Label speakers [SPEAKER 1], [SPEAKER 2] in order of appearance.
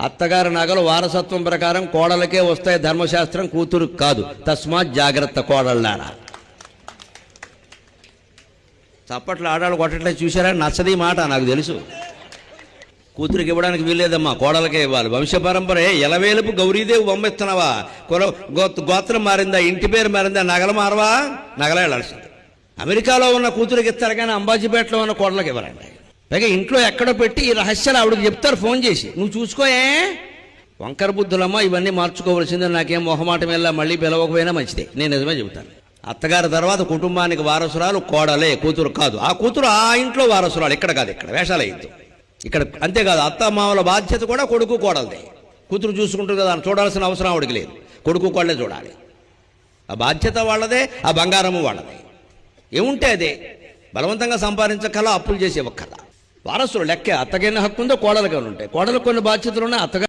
[SPEAKER 1] అత్తగారి నగలు వారసత్వం ప్రకారం కోడలకే వస్తాయి ధర్మశాస్త్రం కూతురు కాదు. తస్మాత్ జాగ్రత్త కోడళ్ళారా చప్పట్లు ఆడాలు కొట్టట్లే చూసారా నచ్చది మాట నాకు తెలుసు. కూతురికి ఇవ్వడానికి వీల్లేదమ్మా కోడలకే ఇవ్వాలి. వంశపరంపరే ఎలవేలుపు గౌరీదేవి బొమ్మెత్తున్నావా కుల గోత్- గోత్రం మారిందా ఇంటి పేరు మారిందా నగలు మారవా? నగల వెళ్ళాల్సింది అమెరికాలో ఉన్న కూతురికి ఇస్తారు కానీ అంబాజీపేటలో ఉన్న కోడలకి ఇవ్వరండి. పైగా ఇంట్లో ఎక్కడో పెట్టి ఈ రహస్యాలు ఆవిడకి చెప్తారు ఫోన్ చేసి. నువ్వు చూసుకోయే వంకర బుద్ధులమ్మ ఇవన్నీ మార్చుకోవాల్సిందే నాకేం మొహమాటం వెళ్ళా మళ్ళీ పిలవకపోయినా మంచిదే. నేను నిజమే చెబుతాను. అత్తగారి తర్వాత కుటుంబానికి వారసురాలు కోడలే కూతురు కాదు. ఆ కూతురు ఆ ఇంట్లో వారసురాలు ఇక్కడ కాదు ఇక్కడ వేషాలు అయ్యింది ఇక్కడ అంతేకాదు అత్త మామల బాధ్యత కూడా కొడుకు కోడలదే. కూతురు చూసుకుంటుంది కదా చూడాల్సిన అవసరం ఆవిడకి లేదు. కొడుకు కోడలే చూడాలి. ఆ బాధ్యత వాళ్ళదే ఆ బంగారము వాళ్ళదే. ఏముంటే అదే? బలవంతంగా సంపాదించకల అప్పులు చేసే ఒక్కల వారసులు లెక్క అత్తగైన హక్కు ఉందో కోడలుగా ఉంటాయి కోడలు కొన్ని బాధ్యతలు ఉన్నాయి అత్తగా